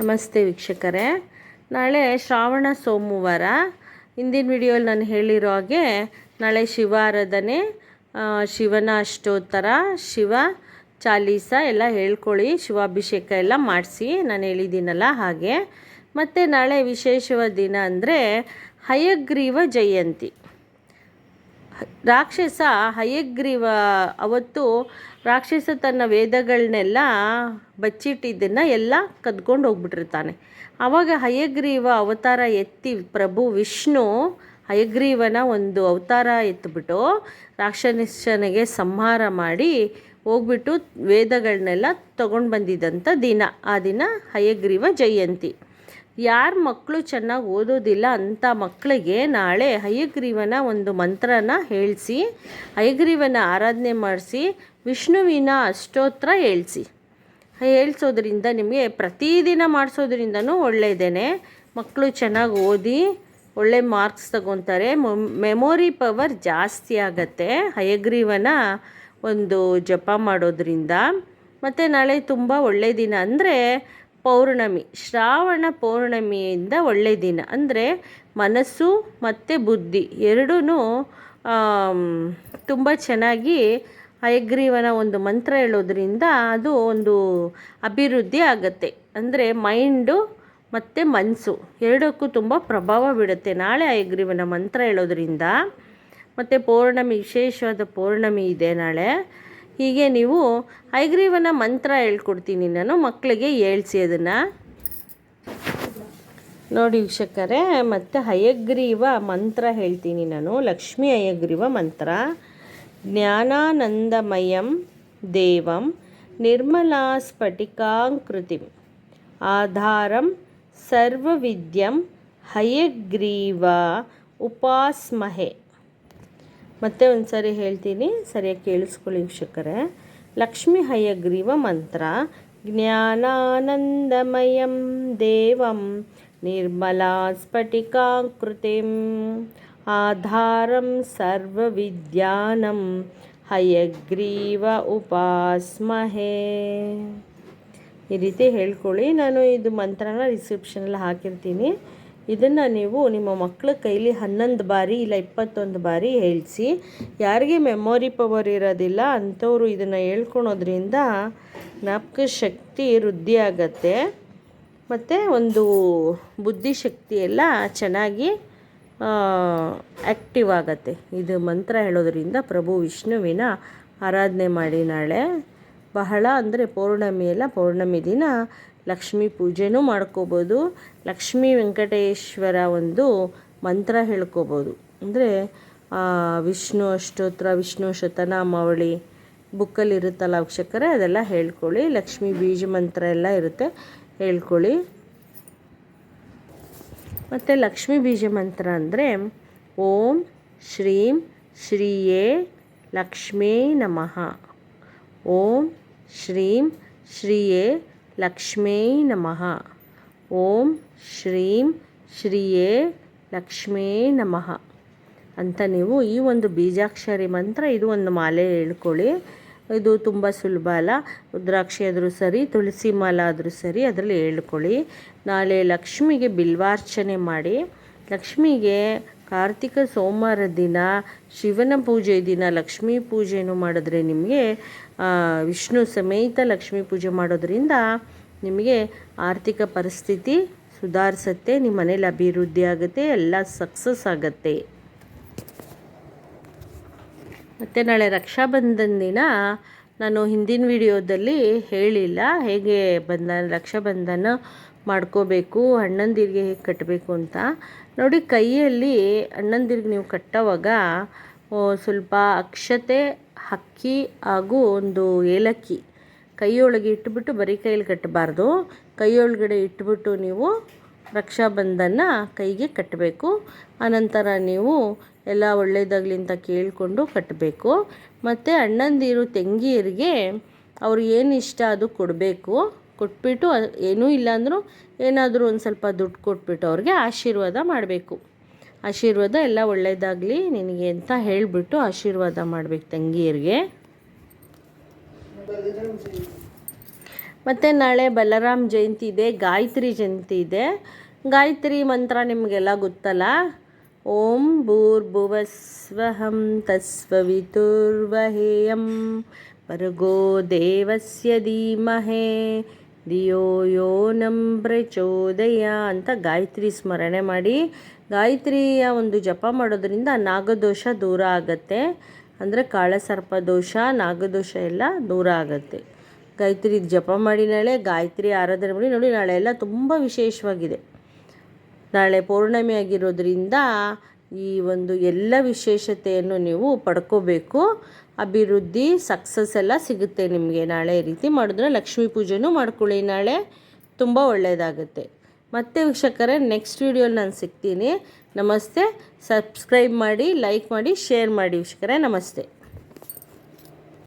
ನಮಸ್ತೆ ವೀಕ್ಷಕರೇ. ನಾಳೆ ಶ್ರಾವಣ ಸೋಮವಾರ. ಹಿಂದಿನ ವಿಡಿಯೋಲಿ ನಾನು ಹೇಳಿರೋ ಹಾಗೆ ನಾಳೆ ಶಿವ ಆರಾಧನೆ ಶಿವನ ಅಷ್ಟೋತ್ತರ, ಶಿವ ಚಾಲೀಸ ಎಲ್ಲ ಹೇಳ್ಕೊಳ್ಳಿ, ಶಿವಾಭಿಷೇಕ ಎಲ್ಲ ಮಾಡಿಸಿ ನಾನು ಹೇಳಿದ್ದೀನಲ್ಲ ಹಾಗೆ. ಮತ್ತು ನಾಳೆ ವಿಶೇಷವಾದ ದಿನ ಅಂದರೆ ಹಯಗ್ರೀವ ಜಯಂತಿ. ರಾಕ್ಷಸ ಹಯಗ್ರೀವ ಅವತ್ತು ರಾಕ್ಷಸ ತನ್ನ ವೇದಗಳನ್ನೆಲ್ಲ ಬಚ್ಚಿಟ್ಟಿದ್ದನ್ನು ಎಲ್ಲ ಕದ್ಕೊಂಡು ಹೋಗ್ಬಿಟ್ಟಿರ್ತಾನೆ. ಆವಾಗ ಹಯಗ್ರೀವ ಅವತಾರ ಎತ್ತಿ ಪ್ರಭು ವಿಷ್ಣು ಹಯಗ್ರೀವನ ಒಂದು ಅವತಾರ ಎತ್ತಿಬಿಟ್ಟು ರಾಕ್ಷಸನಿಗೆ ಸಂಹಾರ ಮಾಡಿ ಹೋಗ್ಬಿಟ್ಟು ವೇದಗಳನ್ನೆಲ್ಲ ತಗೊಂಡು ಬಂದಿದ್ದಂಥ ದಿನ. ಆ ದಿನ ಹಯಗ್ರೀವ ಜಯಂತಿ. ಯಾರ ಮಕ್ಕಳು ಚೆನ್ನಾಗಿ ಓದೋದಿಲ್ಲ ಅಂಥ ಮಕ್ಕಳಿಗೆ ನಾಳೆ ಹಯಗ್ರೀವನ ಒಂದು ಮಂತ್ರನ ಹೇಳಿಸಿ, ಹಯಗ್ರೀವನ ಆರಾಧನೆ ಮಾಡಿಸಿ, ವಿಷ್ಣುವಿನ ಅಷ್ಟೋತ್ರ ಹೇಳಿಸಿ. ಹೇಳ್ಸೋದ್ರಿಂದ ನಿಮಗೆ ಪ್ರತಿದಿನ ಮಾಡಿಸೋದ್ರಿಂದನೂ ಒಳ್ಳೆಯದೇನೆ ಮಕ್ಕಳು ಚೆನ್ನಾಗಿ ಓದಿ, ಒಳ್ಳೆ ಮಾರ್ಕ್ಸ್ ತಗೊತಾರೆ. ಮೆಮೊರಿ ಪವರ್ ಜಾಸ್ತಿ ಆಗತ್ತೆ ಹಯಗ್ರೀವನ ಒಂದು ಜಪ ಮಾಡೋದ್ರಿಂದ. ಮತ್ತು ನಾಳೆ ತುಂಬ ಒಳ್ಳೆಯ ದಿನ ಅಂದರೆ ಪೌರ್ಣಮಿ. ಶ್ರಾವಣ ಪೌರ್ಣಮಿಯಿಂದ ಒಳ್ಳೆಯ ದಿನ. ಅಂದರೆ ಮನಸ್ಸು ಮತ್ತು ಬುದ್ಧಿ. ಎರಡೂ ತುಂಬ ಚೆನ್ನಾಗಿ ಹಯಗ್ರೀವನ ಒಂದು ಮಂತ್ರ ಹೇಳೋದ್ರಿಂದ ಅದು ಒಂದು ಅಭಿವೃದ್ಧಿ ಆಗುತ್ತೆ. ಅಂದರೆ ಮೈಂಡು ಮತ್ತು ಮನಸ್ಸು ಎರಡಕ್ಕೂ ತುಂಬ ಪ್ರಭಾವ ಬಿಡುತ್ತೆ ನಾಳೆ ಹಯಗ್ರೀವನ ಮಂತ್ರ ಹೇಳೋದ್ರಿಂದ. ಮತ್ತು ಪೌರ್ಣಮಿ, ವಿಶೇಷವಾದ ಪೌರ್ಣಮಿ ಇದೆ ನಾಳೆ. ಹೀಗೆ ನೀವು ಹೈಗ್ರೀವನ ಮಂತ್ರ ಹೇಳ್ಕೊಡ್ತೀನಿ ನಾನು ಮಕ್ಕಳಿಗೆ ಹೇಳ್ಸಿ ಅದನ್ನು. ನೋಡಿ ವೀಕ್ಷಕರೇ, ಮತ್ತು ಹಯಗ್ರೀವ ಮಂತ್ರ ಹೇಳ್ತೀನಿ ನಾನು. ಲಕ್ಷ್ಮೀ ಹಯಗ್ರೀವ ಮಂತ್ರ. ಜ್ಞಾನಾನಂದಮಯಂ ದೇವಂ ನಿರ್ಮಲಾ ಸ್ಫಟಿಕಾಂಕೃತಿಂ ಆಧಾರಂ ಸರ್ವವಿದ್ಯಂ ಹಯಗ್ರೀವ ಉಪಾಸ್ಮಹೆ. ಮತ್ತೆ ಒಂದು ಸರಿ ಹೇಳ್ತೀನಿ, ಸರಿಯಾಗಿ ಕೇಳಿಸ್ಕೊಳ್ಳಿ ವೀಕ್ಷಕರೇ. ಲಕ್ಷ್ಮೀ ಹಯಗ್ರೀವ ಮಂತ್ರ, ಜ್ಞಾನಾನಂದಮಯಂ ದೇವಂ ನಿರ್ಮಲಾ ಸ್ಫಟಿಕಾಕೃತಿಂ ಆಧಾರಂ ಸರ್ವವಿದ್ಯಾನಂ, ಹಯಗ್ರೀವ ಉಪಾಸ್ಮಹೇ. ಈ ರೀತಿ ಹೇಳ್ಕೊಳ್ಳಿ, ನಾನು ಇದು ಮಂತ್ರನ ರಿಸೆಪ್ಷನಲ್ಲಿ ಹಾಕಿರ್ತೀನಿ. ಇದನ್ನು ನೀವು ನಿಮ್ಮ ಮಕ್ಕಳ ಕೈಲಿ ಹನ್ನೊಂದು ಬಾರಿ ಇಲ್ಲ ಇಪ್ಪತ್ತೊಂದು ಬಾರಿ ಹೇಳಿಸಿ. ಯಾರಿಗೆ ಮೆಮೊರಿ ಪವರ್ ಇರೋದಿಲ್ಲ, ಅಂಥವ್ರು ಇದನ್ನು ಹೇಳ್ಕೊಳೋದ್ರಿಂದ ಜ್ಞಾಪಕ ಶಕ್ತಿ ವೃದ್ಧಿ ಆಗತ್ತೆ. ಮತ್ತು ಒಂದು ಬುದ್ಧಿಶಕ್ತಿ ಎಲ್ಲ ಚೆನ್ನಾಗಿ ಆ್ಯಕ್ಟಿವ್ ಆಗತ್ತೆ. ಇದು ಮಂತ್ರ ಹೇಳೋದ್ರಿಂದ ಪ್ರಭು ವಿಷ್ಣುವಿನ ಆರಾಧನೆ ಮಾಡಿ ನಾಳೆ. ಬಹಳ ಅಂದರೆ ಪೌರ್ಣಮಿ ಎಲ್ಲ ಪೌರ್ಣಮಿ ದಿನ. ಲಕ್ಷ್ಮೀ ಪೂಜೆನೂ ಮಾಡ್ಕೋಬೋದು. ಲಕ್ಷ್ಮೀ ವೆಂಕಟೇಶ್ವರ ಒಂದು ಮಂತ್ರ ಹೇಳ್ಕೋಬೋದು. ಅಂದರೆ ವಿಷ್ಣು ಅಷ್ಟೋತ್ರ, ವಿಷ್ಣು ಶತನಾಮಾವಳಿ ಬುಕ್ಕಲ್ಲಿ ಇರುತ್ತಲ್ಲ ವೀಕ್ಷಕರೇ, ಅದೆಲ್ಲ ಹೇಳ್ಕೊಳ್ಳಿ. ಲಕ್ಷ್ಮೀ ಬೀಜ ಮಂತ್ರ ಎಲ್ಲ ಇರುತ್ತೆ, ಹೇಳ್ಕೊಳ್ಳಿ. ಮತ್ತು ಲಕ್ಷ್ಮೀ ಬೀಜ ಮಂತ್ರ ಅಂದರೆ, ಓಂ ಶ್ರೀಂ ಶ್ರೀಯೇ ಲಕ್ಷ್ಮೀ ನಮಃ. ಓಂ ಶ್ರೀಂ ಶ್ರೀಯೇ ಲಕ್ಷ್ಮೀ ನಮಃ. ಓಂ ಶ್ರೀಂ ಶ್ರೀಯೇ ಲಕ್ಷ್ಮೀ ನಮಃ. ಅಂತ ನೀವು ಈ ಒಂದು ಬೀಜಾಕ್ಷರಿ ಮಂತ್ರ, ಇದು ಒಂದು ಮಾಲೆ ಹೇಳ್ಕೊಳ್ಳಿ. ಇದು ತುಂಬ ಸುಲಭ ಅಲ್ಲ. ರುದ್ರಾಕ್ಷಿ ಆದರೂ ಸರಿ, ತುಳಸಿ ಮಾಲ ಆದರೂ ಸರಿ, ಅದರಲ್ಲಿ ಹೇಳ್ಕೊಳ್ಳಿ. ನಾಳೆ ಲಕ್ಷ್ಮಿಗೆ ಬಿಲ್ವಾರ್ಚನೆ ಮಾಡಿ, ಲಕ್ಷ್ಮಿಗೆ ಕಾರ್ತಿಕ ಸೋಮವಾರ ದಿನ ಶಿವನ ಪೂಜೆ ದಿನ, ಲಕ್ಷ್ಮೀ ಪೂಜೆಯನ್ನು ಮಾಡಿದ್ರೆ ನಿಮಗೆ ವಿಷ್ಣು ಸಮೇತ ಲಕ್ಷ್ಮೀ ಪೂಜೆ ಮಾಡೋದ್ರಿಂದ ನಿಮಗೆ ಆರ್ಥಿಕ ಪರಿಸ್ಥಿತಿ ಸುಧಾರಿಸುತ್ತೆ, ನಿಮ್ಮ ಮನೇಲಿ ಅಭಿವೃದ್ಧಿ ಆಗುತ್ತೆ, ಎಲ್ಲ ಸಕ್ಸಸ್ ಆಗುತ್ತೆ. ಮತ್ತು ನಾಳೆ ರಕ್ಷಾಬಂಧನ ದಿನ. ನಾನು ಹಿಂದಿನ ವಿಡಿಯೋದಲ್ಲಿ ಹೇಳಿಲ್ಲ, ಹೇಗೆ ಬಂಧ ರಕ್ಷಾಬಂಧನ ಮಾಡ್ಕೋಬೇಕು ಅಣ್ಣಂದಿರಿಗೆ ಹೇಗೆ ಕಟ್ಟಬೇಕು ಅಂತ. ನೋಡಿ, ಕೈಯಲ್ಲಿ ಅಣ್ಣಂದಿರಿಗೆ ನೀವು ಕಟ್ಟೋವಾಗ ಸ್ವಲ್ಪ ಅಕ್ಷತೆ, ಹಕ್ಕಿ ಹಾಗೂ ಒಂದು ಏಲಕ್ಕಿ ಕೈಯೊಳಗೆ ಇಟ್ಬಿಟ್ಟು ಬರೀ ಕೈಯಲ್ಲಿ ಕಟ್ಟಬಾರ್ದು. ಕೈಯೊಳಗಡೆ ಇಟ್ಬಿಟ್ಟು ನೀವು ರಕ್ಷಾಬಂಧನ ಕೈಗೆ ಕಟ್ಟಬೇಕು. ಆನಂತರ ನೀವು ಎಲ್ಲ ಒಳ್ಳೆಯದಾಗಲಿ ಅಂತ ಕೇಳಿಕೊಂಡು ಕಟ್ಟಬೇಕು ಮತ್ತು ಅಣ್ಣಂದಿರು ತಂಗಿಯರಿಗೆ ಅವ್ರು ಏನು ಇಷ್ಟ ಅದು ಕೊಡಬೇಕು. ಕೊಟ್ಬಿಟ್ಟು ಏನೂ ಇಲ್ಲಾಂದರೂ ಏನಾದರೂ ಒಂದು ಸ್ವಲ್ಪ ದುಡ್ಡು ಕೊಟ್ಬಿಟ್ಟು ಅವ್ರಿಗೆ ಆಶೀರ್ವಾದ ಮಾಡಬೇಕು. ಆಶೀರ್ವಾದ ಎಲ್ಲ ಒಳ್ಳೆಯದಾಗಲಿ ನಿನಗೆ ಅಂತ ಹೇಳಿಬಿಟ್ಟು ಆಶೀರ್ವಾದ ಮಾಡಬೇಕು ತಂಗಿಯರಿಗೆ. ಮತ್ತು ನಾಳೆ ಬಲರಾಮ್ ಜಯಂತಿ ಇದೆ, ಗಾಯತ್ರಿ ಜಯಂತಿ ಇದೆ. ಗಾಯತ್ರಿ ಮಂತ್ರ ನಿಮಗೆಲ್ಲ ಗೊತ್ತಲ್ಲ? ಓಂ ಭೂರ್ಭುವಸ್ವಹಂ ತಸ್ವವಿತುರ್ವಹೇಯಂ ಭರ್ಗೋ ದೇವಸ್ಯ ಧೀಮಹೇ ದಿಯೋ ಯೋ ಪ್ರಚೋದಯ ಅಂತ ಗಾಯತ್ರಿ ಸ್ಮರಣೆ ಮಾಡಿ, ಗಾಯತ್ರಿಯ ಒಂದು ಜಪ ಮಾಡೋದ್ರಿಂದ ನಾಗದೋಷ ದೂರ ಆಗತ್ತೆ. ಅಂದರೆ ಕಾಳಸರ್ಪ ದೋಷ, ನಾಗದೋಷ ಎಲ್ಲ ದೂರ ಆಗತ್ತೆ. ಗಾಯತ್ರಿ ಜಪ ಮಾಡಿ ನಾಳೆ, ಗಾಯತ್ರಿ ಆರಾಧನೆ ಮಾಡಿ, ನೋಡಿ ನಾಳೆ ಎಲ್ಲ ತುಂಬ ವಿಶೇಷವಾಗಿದೆ. ನಾಳೆ ಪೌರ್ಣಮಿ ಆಗಿರೋದ್ರಿಂದ ಈ ಒಂದು ಎಲ್ಲ ವಿಶೇಷತೆಯನ್ನು ನೀವು ಪಡ್ಕೋಬೇಕು. ಅಭಿವೃದ್ಧಿ ಸಕ್ಸಸ್ ಎಲ್ಲ ಸಿಗುತ್ತೆ ನಿಮಗೆ. ನಾಳೆ ರೀತಿ ಮಾಡಿದ್ರೆ ಲಕ್ಷ್ಮೀ ಪೂಜೆನೂ ಮಾಡ್ಕೊಳ್ಳಿ ನಾಳೆ. ತುಂಬ ಒಳ್ಳೆಯದಾಗುತ್ತೆ ಮತ್ತೆ ವೀಕ್ಷಕರೇ ನೆಕ್ಸ್ಟ್ ವೀಡಿಯೋಲಿ ನಾನು ಸಿಗ್ತೀನಿ. ನಮಸ್ತೆ. ಸಬ್ಸ್ಕ್ರೈಬ್ ಮಾಡಿ ಲೈಕ್ ಮಾಡಿ ಶೇರ್ ಮಾಡಿ ವೀಕ್ಷಕರೇ. ನಮಸ್ತೆ.